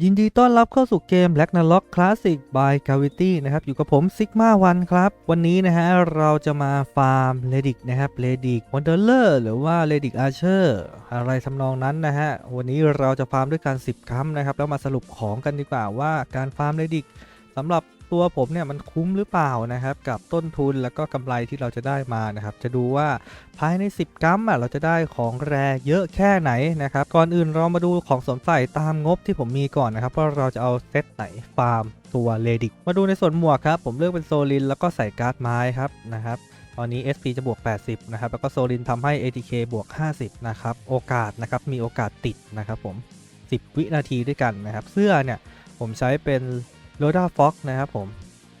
ยินดีต้อนรับเข้าสู่เกม Black n a l o c Classic by Gravity นะครับ อยู่กับผม Sigma 1ครับ วันนี้นะฮะ เราจะมาฟาร์ม Redic นะครับ Redic Wanderer หรือว่า Redic Archer อะไรทำนองนั้นนะฮะ วันนี้เราจะฟาร์มด้วยการ 10ครั้งนะครับ แล้วมาสรุปของกันดีกว่าว่าการฟาร์ม Redic สำหรับ ตัวผมเนี่ยมันคุ้มหรือเปล่านะครับกับต้นทุนแล้วก็กำไรที่เราจะได้มานะครับจะดูว่าภายใน 10กัมอะเราจะได้ของแร่เยอะแค่ไหนนะครับก่อนอื่นเรามาดูของสวมใส่ตามงบที่ผมมีก่อนนะครับว่าเราจะเอาเซตไหนฟาร์มตัวเลดิกมาดูในส่วนหมวกครับผมเลือกเป็นโซลินแล้วก็ใส่การ์ดไม้ครับนะครับตอนนี้ SP จะบวก 80 นะครับ แล้วก็โซลินทำให้ ATK บวก 50 นะครับ โอกาสนะครับ มีโอกาสติดนะครับผม 10 วินาทีด้วยกันนะครับ เสื้อเนี่ย ผมใช้เป็น โ o ด a ฟ็อกนะครับผม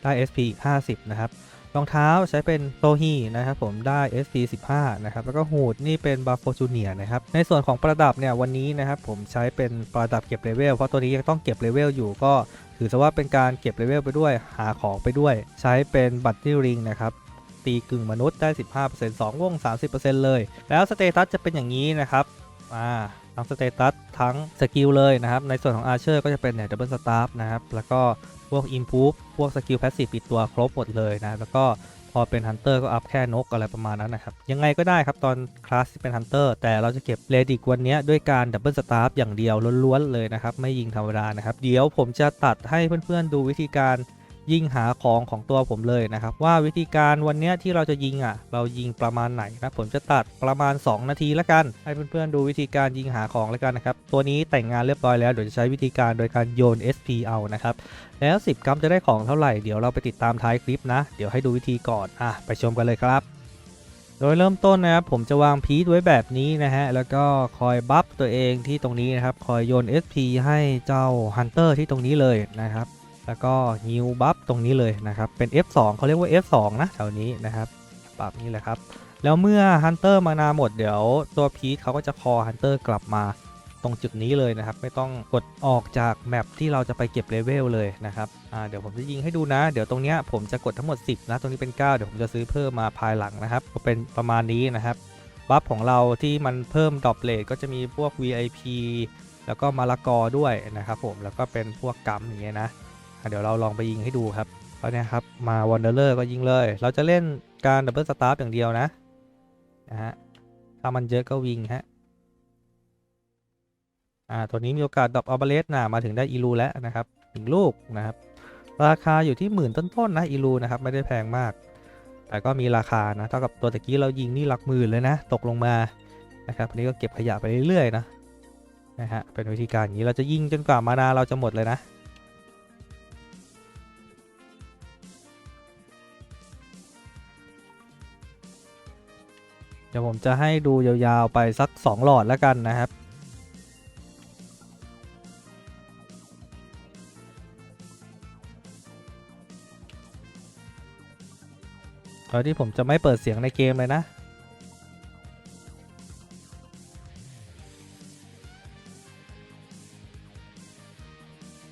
ได้ SP อีก 50 นะครับ รองเท้าใช้เป็นโตฮีนะครับผมได้ SP 15 นะครับ แล้วก็หูดนี่เป็นบาโฟจูเนียนะครับ ในส่วนของประดับเนี่ยวันนี้นะครับผมใช้เป็นประดับเก็บเลเวล เพราะตัวนี้ยังต้องเก็บเลเวลอยู่ก็ถือซะว่าเป็นการเก็บเลเวลไปด้วยหาของไปด้วย ใช้เป็นบัตตี้ริงนะครับตีกึ่งมนุษย์ได้ 15% 2วง 30%เลย แล้วสเตตัสจะเป็นอย่างนี้นะครับ อ่า ทั้งสเตตัสทั้งสกิลเลยนะครับ ในส่วนของอาร์เชอร์ก็จะเป็นเนี่ยดับเบิลสตาร์นะครับ แล้วก็พวก Improve พวกสกิลแพสซีฟปิดตัวครบหมดเลยนะ แล้วก็พอเป็นฮันเตอร์ก็อัพแค่นกอะไรประมาณนั้นนะครับ ยังไงก็ได้ครับตอนคลาสที่เป็นฮันเตอร์แต่เราจะเก็บเลดิกวันนี้ด้วยการดับเบิลสตาร์อย่างเดียวล้วนๆเลยนะครับ ไม่ยิงธรรมดานะครับ เดี๋ยวผมจะตัดให้เพื่อนๆดูวิธีการ ยิงหาของของตัวผมเลยนะครับ ว่าวิธีการวันนี้ที่เราจะยิงอะ เรายิงประมาณไหนนะผมจะตัดประมาณ 2 นาทีละกัน ให้เพื่อนๆดูวิธีการยิงหาของแล้วกันนะครับ ตัวนี้แต่งงานเรียบร้อยแล้วเดี๋ยวจะใช้วิธีการโดยการโยน SP เอานะครับแล้ว 10กัมจะได้ของเท่าไหร่เดี๋ยวเราไปติดตามท้ายคลิปนะ เดี๋ยวให้ดูวิธีก่อนอะไปชมกันเลยครับโดยเริ่มต้นนะครับผมจะวางพีทไว้แบบนี้นะฮะ แล้วก็คอยบัฟตัวเองที่ตรงนี้นะครับ คอยโยน SP ให้เจ้าฮันเตอร์ที่ตรงนี้เลยนะครับ แล้วก็ฮิวบัฟตรงนี้เลยนะครับ เป็น F2 เขาเรียกว่า F2 นะแถวนี้นะครับปรับนี้แหละครับ แล้วเมื่อฮันเตอร์มานาหมดเดี๋ยวตัวพีทเขาก็จะคอฮันเตอร์กลับมาตรงจุดนี้เลยนะครับ ไม่ต้องกดออกจากแมปที่เราจะไปเก็บเลเวลเลยนะครับเดี๋ยวผมจะยิงให้ดูนะ เดี๋ยวตรงเนี้ยผมจะกดทั้งหมด 10 นะ ตรงนี้เป็น 9 เดี๋ยวผมจะซื้อเพิ่มมาภายหลังนะครับ ก็เป็นประมาณนี้นะครับ บัฟของเราที่มันเพิ่มดรอปเลทก็จะมีพวก VIP แล้วก็มาละกอด้วยนะครับผม แล้วก็เป็นพวกกัมอย่างเงี้ยนะ เดี๋ยวเราลองไปยิงให้ดูครับก็เนี่ยครับมาวันเดอร์ก็ยิงเลย เราจะเล่นการดับเบิลสตาร์อย่างเดียวนะนะฮะถ้ามันเยอะก็วิ่งฮะอ่าตัวนี้มีโอกาสดรอปอัลเบเลสนะมาถึงได้อีลูแล้วนะครับหนึ่งลูกนะครับ ราคาอยู่ที่หมื่นต้นๆนะอีลูนะครับไม่ได้แพงมาก แต่ก็มีราคานะเท่ากับตัวตะกี้เรายิงนี่หลักหมื่นเลยนะ ตกลงมานะครับอันนี้ก็เก็บขยะไปเรื่อยๆนะนะฮะเป็นวิธีการอย่างนี้เราจะยิงจนกว่ามานาเราจะหมดเลยนะ เดี๋ยวผมจะให้ดูยาวๆไปสัก 2 หลอดแล้วกันนะครับตอนที่ผมจะไม่เปิดเสียงในเกมเลยนะ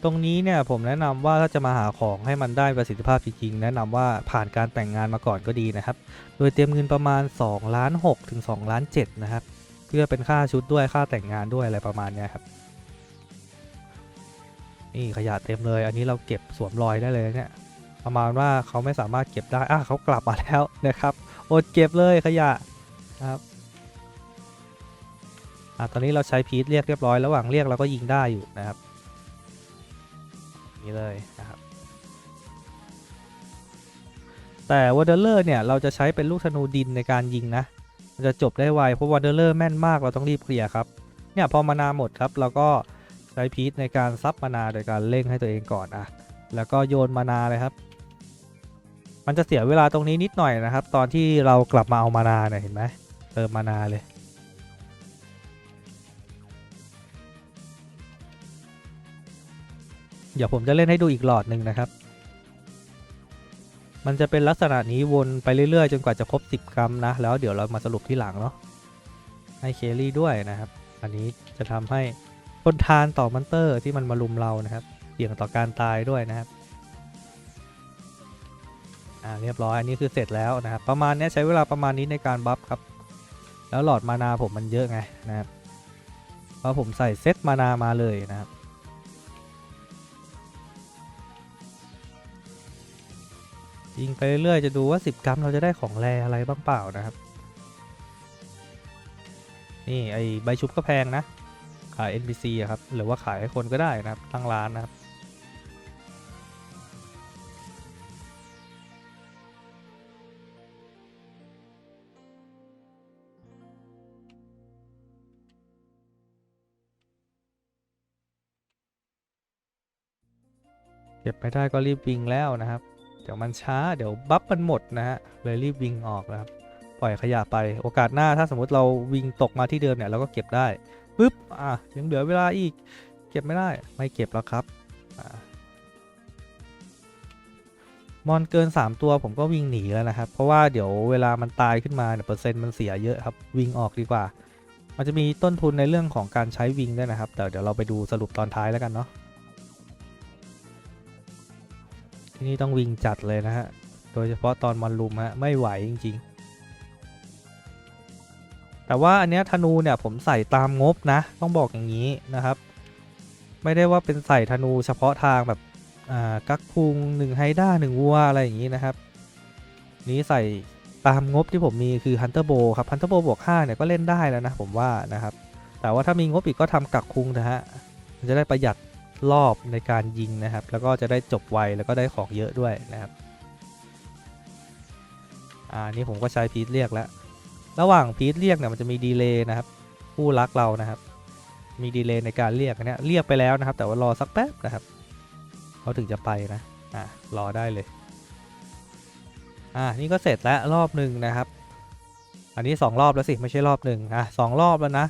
ตรงนี้เนี่ยผมแนะนำว่าถ้าจะมาหาของให้มันได้ประสิทธิภาพจริงๆแนะนำว่าผ่านการแต่งงานมาก่อนก็ดีนะครับ โดยเตรียมเงินประมาณ2ล้าน6ถึง2ล้าน7นะครับ เพื่อเป็นค่าชุดด้วยค่าแต่งงานด้วยอะไรประมาณนี้ครับ นี่ขยะเต็มเลย อันนี้เราเก็บสวมรอยได้เลยเนี่ยประมาณว่าเขาไม่สามารถเก็บได้อะเขากลับมาแล้วนะครับอดเก็บเลยขยะครับอะตอนนี้เราใช้พีทเรียกเรียบร้อยระหว่างเรียกเราก็ยิงได้อยู่นะครับ นี่เลยนะครับ แต่วอเดอร์เลอร์เนี่ยเราจะใช้เป็นลูกธนูดินในการยิงนะมันจะจบได้ไวเพราะวอเดอร์เลอร์แม่นมากเราต้องรีบเคลียร์ครับ เนี่ยพอมานาหมดครับเราก็ใช้พีทในการซับมานาโดยการเร่งให้ตัวเองก่อนอะแล้วก็โยนมานาเลยครับ มันจะเสียเวลาตรงนี้นิดหน่อยนะครับ ตอนที่เรากลับมาเอามานาเนี่ยเห็นไหมเติมมานาเลย ดี๋ยวผมจะเล่นให้ดูอีกหลอดหนึ่งนะครับ มันจะเป็นลักษณะนี้วนไปเรื่อยๆ จนกว่าจะครบ 10 กรัมนะ แล้วเดี๋ยวเรามาสรุปที่หลังเนาะ ให้เคลลี่ด้วยนะครับ อันนี้จะทำให้ทนทานต่อมันเตอร์ที่มันมาลุมเรานะครับ เสี่ยงต่อการตายด้วยนะครับ อ่าเรียบร้อย อันนี้คือเสร็จแล้วนะครับ ประมาณนี้ใช้เวลาประมาณนี้ในการบัฟครับ แล้วหลอดมานาผมมันเยอะไงนะครับ เพราะผมใส่เซตมานามาเลยนะครับ ยิงไปเรื่อยๆจะดูว่า 10 กรัมเราจะได้ของแรอะไรบ้างเปล่านะครับ นี่ไอใบชุบก็แพงนะ ขาย NPC อะครับ หรือว่าขายให้คนก็ได้นะครับตั้งร้านนะครับเก็บไม่ได้ก็รีบวิ่งแล้วนะครับ เดี๋ยวมันช้าเดี๋ยวบัฟมันหมดนะฮะเลยรีบวิ่งออกนะครับปล่อยขยะไปโอกาสหน้าถ้าสมมติเราวิ่งตกมาที่เดิมเนี่ยเราก็เก็บได้ปึ๊บอะยังเหลือเวลาอีก เก็บไม่ได้ไม่เก็บแล้วครับอมอนเกิน 3 ตัวผมก็วิ่งหนีแล้วนะครับ เพราะว่าเดี๋ยวเวลามันตายขึ้นมาเนี่ยเปอร์เซ็นต์มันเสียเยอะครับวิ่งออกดีกว่า มันจะมีต้นทุนในเรื่องของการใช้วิ่งด้วยนะครับแต่เดี๋ยวเราไปดูสรุปตอนท้ายแล้วกันเนาะ ที่นี่ต้องวิ่งจัดเลยนะฮะ โดยเฉพาะตอนมันลุมฮะ ไม่ไหวจริง ๆ แต่ว่าอันเนี้ยธนูเนี่ยผมใส่ตามงบนะ ต้องบอกอย่างนี้นะครับ ไม่ได้ว่าเป็นใส่ธนูเฉพาะทางแบบอ่ากักคุงหนึ่งไฮด้าหนึ่งวัวอะไรอย่างนี้นะครับ นี้ใส่ตามงบที่ผมมีคือ Hunter Bow ครับ Hunter Bow บบวก5เนี่ยก็เล่นได้แล้วนะผมว่านะครับ แต่ว่าถ้ามีงบอีกก็ทำกักคุงนะฮะจะได้ประหยัด รอบในการยิงนะครับ แล้วก็จะได้จบไวแล้วก็ได้ของเยอะด้วยนะครับอ่านี่ผมก็ใช้พีทเรียกแล้ว ระหว่างพีทเรียกเนี่ยมันจะมีดีเลย์นะครับผู้รักเรานะครับ มีดีเลย์ในการเรียกอันเนี้ยเรียกไปแล้วนะครับ แต่ว่ารอสักแป๊บนะครับเขาถึงจะไปนะอ่ารอได้เลยอ่านี่ก็เสร็จแล้วรอบหนึ่งนะครับ อันนี้ 2 รอบแล้วสิไม่ใช่รอบหนึ่งอะสองรอบแล้วนะ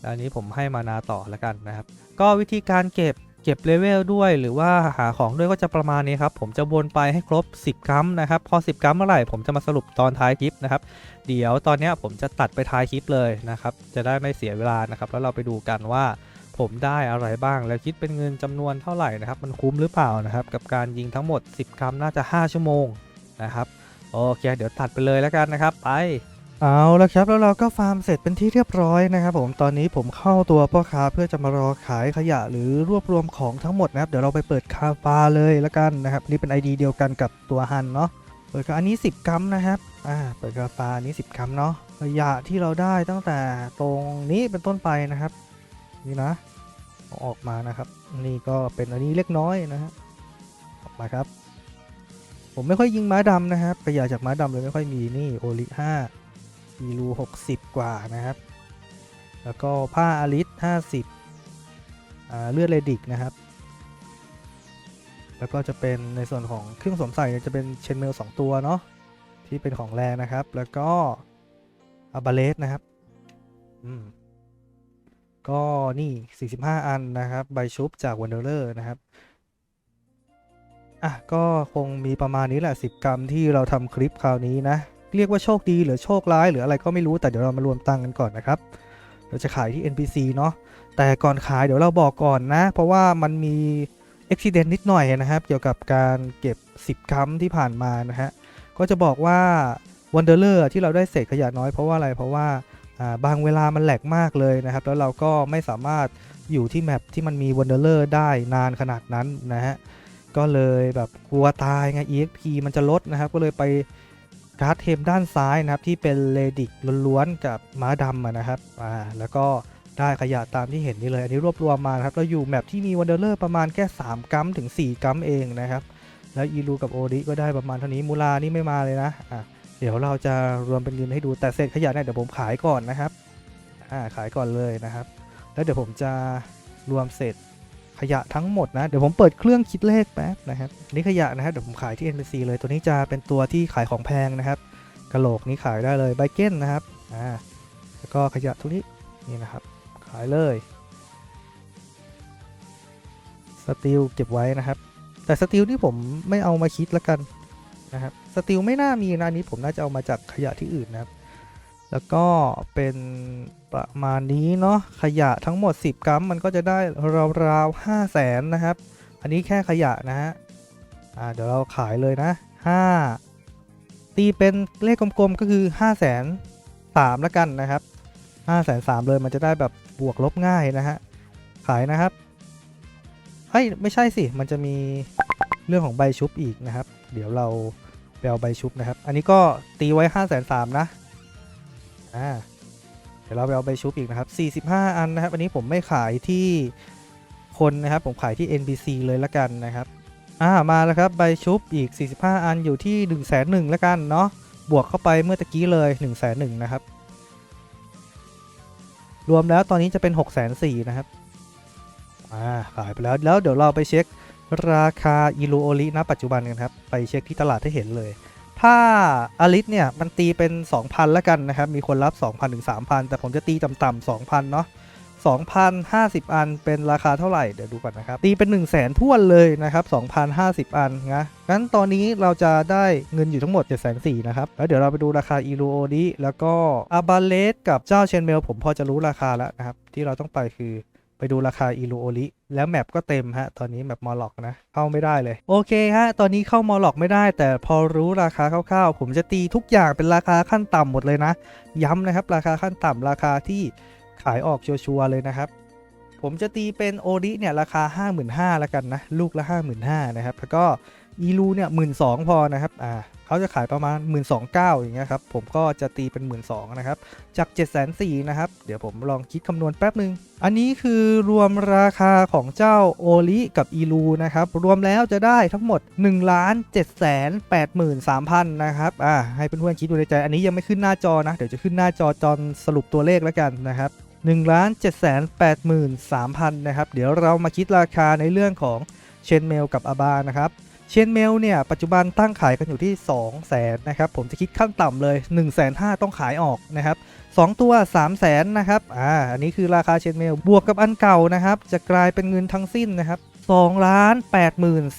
แล้วอันนี้ผมให้มานาต่อแล้วกันนะครับ ก็วิธีการเก็บ เก็บเลเวลด้วยหรือว่าหาของด้วยก็จะประมาณนี้ครับ ผมจะวนไปให้ครบ 10กรัมนะครับ พอ 10กรัมเมื่อไหร่ผมจะมาสรุปตอนท้ายคลิปนะครับ เดี๋ยวตอนนี้ผมจะตัดไปท้ายคลิปเลยนะครับ จะได้ไม่เสียเวลานะครับ แล้วเราไปดูกันว่าผมได้อะไรบ้าง แล้วคิดเป็นเงินจำนวนเท่าไหร่นะครับ มันคุ้มหรือเปล่านะครับ กับการยิงทั้งหมด 10กรัมน่าจะ 5 ชั่วโมงนะครับ โอเค เดี๋ยวตัดไปเลยแล้วกันนะครับ ไป เอาละครับแล้วเราก็ฟาร์มเสร็จเป็นที่เรียบร้อยนะครับผมตอนนี้ผมเข้าตัวพ่อค้าเพื่อจะมารอขายขยะหรือรวบรวมของทั้งหมดนะครับเดี๋ยวเราไปเปิดคาฟาเลยแล้วกันนะครับนี่เป็น ID เดียวกันกับตัวฮันเนาะเปิดคาอันนี้ 10 กรัมนะครับอ่าเปิดคาฟาอันนี้ 10 กรัมเนาะขยะที่เราได้ตั้งแต่ตรงนี้เป็นต้นไปนะครับ นี่นะอออกมานะครับ นี่ก็เป็นอันนี้เล็กน้อยนะฮะออกมาครับ ผมไม่ค่อยยิงม้าดำนะครับขยะจากม้าดำเลยไม่ค่อยมีนี่โอลิ5 มีรู60 กว่านะครับ แล้วก็ผ้าอลิส50าเลือดเลดิกนะครับ แล้วก็จะเป็นในส่วนของเครื่องสวมใส่เนี่ยจะเป็นเชนเมล2ตัวเนาะที่เป็นของแรนะครับ แล้วก็อาบาเลสนะครับ อืม ก็นี่ 45 อันนะครับ ใบชุบจากวันเดอร์นะครับ อะ ก็คงมีประมาณนี้แหละ 10 กรัมที่เราทำคลิปคราวนี้นะ เรียกว่าโชคดีหรือโชคร้ายหรืออะไรก็ไม่รู้แต่เดี๋ยวเรามารวมตังค์กันก่อนนะครับ เราจะขายที่ NPC เนาะแต่ก่อนขายเดี๋ยวเราบอกก่อนนะ เพราะว่ามันมีอุบิเหตุนิดหน่อยนะครับ เกี่ยวกับการเก็บ 10คำที่ผ่านมานะฮะก็จะบอกว่า Wanderer ที่เราได้เศษขยะน้อยเพราะว่าอะไรเพราะว่าบางเวลามันแหลกมากเลยนะครับ แล้วเราก็ไม่สามารถอยู่ที่แมปที่มันมี Wanderer ได้นานขนาดนั้นนะฮะก็เลยแบบกลัวตายไง EXP มันจะลดนะครับ ก็เลยไป การ์ดเทมด้านซ้ายนะครับที่เป็นเลดิกล้วนๆกับม้าดำนะครับอ่าแล้วก็ได้ขยะตามที่เห็นนี่เลย อันนี้รวบรวมมานะครับเราอยู่แมปที่มีวันเดอร์เลอร์ประมาณแค่ 3กัมถึง 4 กัมเองนะครับ แล้วอีลูกับโอริก็ได้ประมาณเท่านี้มูลานี่ไม่มาเลยนะอะเดี๋ยวเราจะรวมเป็นเงินให้ดูแต่เศษขยะเนี่ยเดี๋ยวผมขายก่อนนะครับอ่าขายก่อนเลยนะครับ แล้วเดี๋ยวผมจะรวมเศษ ขยะทั้งหมดนะ เดี๋ยวผมเปิดเครื่องคิดเลขแป๊บนะครับนี่ขยะนะครับเดี๋ยวผมขายที่ NPC เลยตัวนี้จะเป็นตัวที่ขายของแพงนะครับกระโหลกนี้ขายได้เลยไบเก้นนะครับอ่าแล้วก็ขยะทุกนี้นี่นะครับ ขายเลยสติลเก็บไว้นะครับ แต่สติลนี่ผมไม่เอามาคิดแล้วกันนะครับสติลไม่น่ามีนะอันนี้ผมน่าจะเอามาจากขยะที่อื่นนะครับ แล้วก็เป็นประมาณนี้เนาะขยะทั้งหมด 10 กรัมมันก็จะได้ราวๆ5แสนนะครับ อันนี้แค่ขยะนะฮะอ่าเดี๋ยวเราขายเลยนะ 5 ตีเป็นเลขกลมๆก็คือ 5 0 0แสน3แล้วกันนะครับ 5 0 0แสน3เลยมันจะได้แบบบวกลบง่ายนะฮะขายนะครับเฮ้ยไม่ใช่สิ มันจะมีเรื่องของใบชุบอีกนะครับ เดี๋ยวเราไปไปเอาใบชุบนะครับ อันนี้ก็ตีไว้5้าแสนสามนะ อ่าเดี๋ยวเราไปเอาใบชุบอีกนะครับ 45 อันนะครับ อันนี้ผมไม่ขายที่คนนะครับ ผมขายที่ NPC เลยละกันนะครับ อ่า มาแล้วครับ ใบชุบอีก 45 อันอยู่ที่1นึ่งแสนหนึ่งละกันเนาะ บวกเข้าไปเมื่อตะกี้เลย1นึ่งแสนหนึ่งนะครับ รวมแล้วตอนนี้จะเป็น6กแสนสี่นะครับ อ่า ขายไปแล้ว แล้วเดี๋ยวเราไปเช็คราคาอิลูโอลิณปัจจุบันกันครับ ไปเช็คที่ตลาดให้เห็นเลย ถ้าอลิสเนี่ย มันตีเป็น 2,000 แล้วกันนะครับ มีคนรับ 2,000 ถึง 3,000 แต่ผมจะตีต่ำๆ2,000 เนาะ2,050 อันเป็นราคาเท่าไหร่ เดี๋ยวดูก่อนนะครับ ตีเป็น 1 0 0 0 0แสนท้วนเลยนะครับ2,050 อันนะงั้นตอนนี้เราจะได้เงินอยู่ทั้งหมด7 4 0 0 0นะครับ แล้วเดี๋ยวเราไปดูราคาอีลูโอดิแล้วก็อาบาเลสกับเจ้าเชนเมลผมพอจะรู้ราคาแล้วนะครับ ที่เราต้องไปคือ ดูราคาอีลูโอลิแล้วแมปก็เต็มฮะ ตอนนี้แมปมอลล็อกนะ เข้าไม่ได้เลย โอเคฮะ ตอนนี้เข้ามอลล็อกไม่ได้ แต่พอรู้ราคาคร่าวๆ ผมจะตีทุกอย่างเป็นราคาขั้นต่ำหมดเลยนะ ย้ำนะครับราคาขั้นต่ำราคาที่ขายออกชัวร์ๆเลยนะครับ ผมจะตีเป็นโอดิเนี่ยราคา 55,000แล้วกันนะ ลูกละ 55,000นะครับแล้วก็อีลูเนี่ยหมื่นสพอนะครับอ่า เขาจะขายประมาณ 1 2 9 0 0อย่างเงี้ยครับ ผมก็จะตีเป็น 1 2 0 0นะครับ จาก 7 4 0 0 0นะครับ เดี๋ยวผมลองคิดคำนวณแป๊บหนึ่ง อันนี้คือรวมราคาของเจ้าโอลิกับอีลูนะครับ รวมแล้วจะได้ทั้งหมด 1 7 8 3 0 0 0นะครับ อ่า ให้เพื่อนๆคิดดูในใจ อันนี้ยังไม่ขึ้นหน้าจอนะ เดี๋ยวจะขึ้นหน้าจอจอนสรุปตัวเลขแล้วกันนะครับ1 7 8 3 0 0 0นะครับ เดี๋ยวเรามาคิดราคาในเรื่องของเชนเมลกับอาบานะครับ เชนเมลเนี่ยปัจจุบันตั้งขายกันอยู่ที่ 2 0 0แสนนะครับผมจะคิดขั้นต่ำเลย 1 5 0 0 0ต้องขายออกนะครับ2ตัว 3 0 0แสนนะครับอ่าอันนี้คือราคาเชนเมลบวกกับอันเก่านะครับจะกลายเป็นเงินทั้งสิ้นนะครับ2ล้าน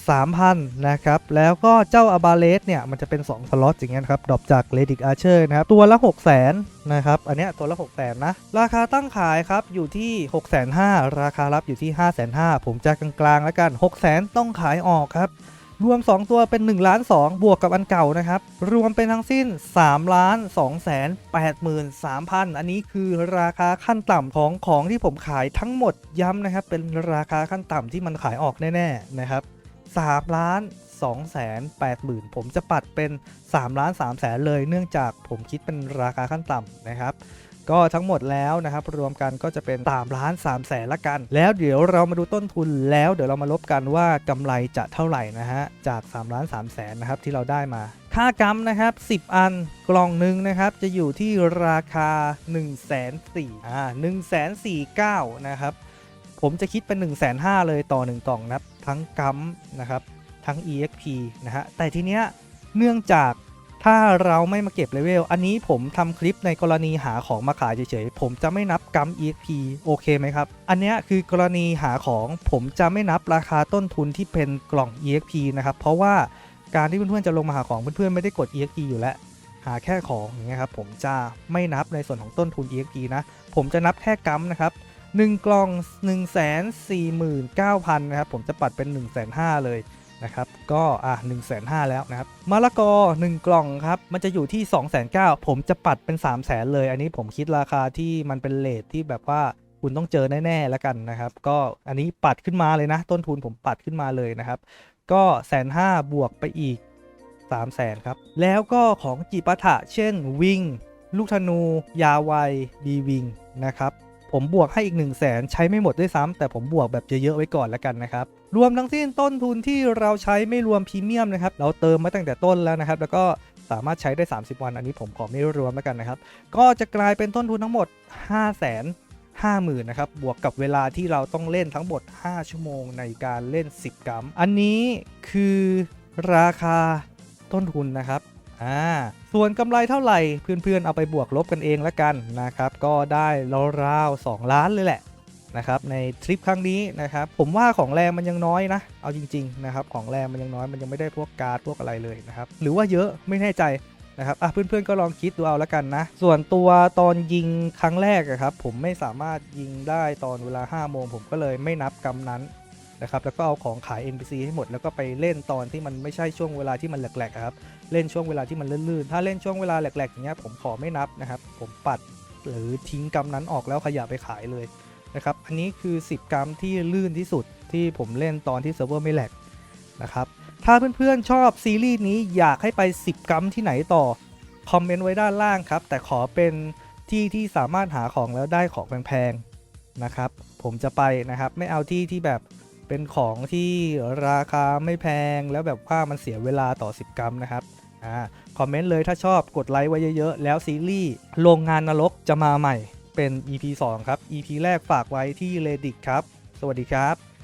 83,000นะครับ แล้วก็เจ้าอาบาเลสเนี่ย มันจะเป็น 2 สล็อตอย่างเงี้ยครับ ดรอปจากเลดิกอาร์เชอร์นะครับ ตัวละ 6 0 0 0 0นนะครับ อันเนี้ยตัวละ6 0 0 0 0นะ ราคาตั้งขายครับ อยู่ที่ 6 5 0 0 0ราคารับอยู่ที่ 5 5 0 0 0ผมจะกลางๆแล้วกัน 6 0 0 0 0ต้องขายออกครับ รวม 2 ตัวเป็น1ล้าน2บวกกับอันเก่านะครับ รวมเป็นทั้งสิ้น3ล้าน2แสน83,000อันนี้คือราคาขั้นต่ำของของที่ผมขายทั้งหมดย้ำนะครับ เป็นราคาขั้นต่ำที่มันขายออกแน่ๆนะครับ3ล้าน2แสน80,000ผมจะปัดเป็น3ล้าน3แสนเลย เนื่องจากผมคิดเป็นราคาขั้นต่ำนะครับ ก็ทั้งหมดแล้วนะครับรวมกันก็จะเป็น3ล้าน3แสนละกัน แล้วเดี๋ยวเรามาดูต้นทุนแล้วเดี๋ยวเรามาลบกันว่ากำไรจะเท่าไหร่นะฮะจาก3ล้าน3แสนนะครับที่เราได้มาค่ากรัมนะครับ 10 อันกล่องหนึ่งนะครับ จะอยู่ที่ราคา1นึ่งแสนสี่อ่าหนึ่งแสนสี่เก้านะครับ ผมจะคิดเป็น1นึ่งแสนห้าเลยต่อ 1 กล่องนะครับ ทั้งกัมนะครับ ทั้ง EXP นะฮะ แต่ทีเนี้ยเนื่องจาก ถ้าเราไม่มาเก็บเลเวล อันนี้ผมทำคลิปในกรณีหาของมาขายเฉยๆ ผมจะไม่นับกัม EXP โอเคไหมครับ อันนี้คือกรณีหาของผมจะไม่นับราคาต้นทุนที่เป็นกล่อง EXP นะครับ เพราะว่าการที่เพื่อนๆจะลงมาหาของเพื่อนๆไม่ได้กด EXP อยู่แล้ว หาแค่ของอย่างเงี้ยครับผมจะไม่นับในส่วนของต้นทุน EXP นะ ผมจะนับแค่กัมนะครับ1กล่อง 1 4 9 0 0 0นะครับผมจะปัดเป็น 1 5 0 0 0เลย นะครับก็อะ1 5 0 0 0แล้วนะครับมะละกอ 1 กล่องครับมันจะอยู่ที่2 9 0 0 0ผมจะปัดเป็น3 0 0 0 0 0เลย อันนี้ผมคิดราคาที่มันเป็นเลทที่แบบว่าคุณต้องเจอแน่ๆแล้วกันนะครับ ก็อันนี้ปัดขึ้นมาเลยนะ ต้นทุนผมปัดขึ้นมาเลยนะครับ ก็แสนห้าบวกไปอีก3 0 0แสนครับ แล้วก็ของจิปาถะเช่นวิง ลูกธนู ยาไวบีวิงนะครับ ผมบวกให้อีก 1 0 0 0 0แสนใช้ไม่หมดด้วยซ้ำแต่ผมบวกแบบเยอะๆไว้ก่อนแล้วกันนะครับ รวมทั้งสิ้นต้นทุนที่เราใช้ไม่รวมพรีเมียมนะครับ เราเติมมาตั้งแต่ต้นแล้วนะครับ แล้วก็สามารถใช้ได้ 30 วัน อันนี้ผมขอไม่รวมแล้วกันนะครับ ก็จะกลายเป็นต้นทุนทั้งหมด 5 0 0 0 0 0 50,000นะครับ บวกกับเวลาที่เราต้องเล่นทั้งหมด 5 ชั่วโมงในการเล่น 10 กัม อันนี้คือราคาต้นทุนนะครับ อ่าส่วนกำไรเท่าไหร่เพื่อนๆเอาไปบวกลบกันเองละกันนะครับ ก็ได้ราวๆ2ล้านเลยแหละนะครับในทริปครั้งนี้นะครับผมว่าของแรงมันยังน้อยนะ เอาจริงๆนะครับของแรงมันยังน้อยมันยังไม่ได้พวกการ์ดพวกอะไรเลยนะครับหรือว่าเยอะไม่แน่ใจนะครับอะเพื่อนๆก็ลองคิดดูเอาละกันนะ ส่วนตัวตอนยิงครั้งแรกอะครับผมไม่สามารถยิงได้ตอนเวลา5โมงผมก็เลยไม่นับกำนั้นนะครับแล้วก็เอาของขาย NPC ให้หมดแล้วก็ไปเล่นตอนที่มันไม่ใช่ช่วงเวลาที่มันแหลกๆอะครับ เล่นช่วงเวลาที่มันลื่นๆ ถ้าเล่นช่วงเวลาแหลกๆอย่างเงี้ยผมขอไม่นับนะครับ ผมปัดหรือทิ้งกำนั้นออกแล้วขยะไปขายเลยนะครับ อันนี้คือ 10 กรัมที่ลื่นที่สุดที่ผมเล่นตอนที่เซิร์ฟเวอร์ไม่แหลกนะครับ ถ้าเพื่อนๆชอบซีรีส์นี้อยากให้ไป 10 กรัมที่ไหนต่อ คอมเมนต์ไว้ด้านล่างครับ แต่ขอเป็นที่ที่สามารถหาของแล้วได้ของแพงๆนะครับ ผมจะไปนะครับ ไม่เอาที่ที่แบบ เป็นของที่ราคาไม่แพงแล้วแบบว่ามันเสียเวลาต่อ 10 กรัมนะครับอ่าคอมเมนต์เลยถ้าชอบกดไลค์ไว้เยอะๆ แล้วซีรีส์โรงงานนรกจะมาใหม่เป็น EP 2 ครับ EP แรกฝากไว้ที่ Reddit ครับ สวัสดีครับ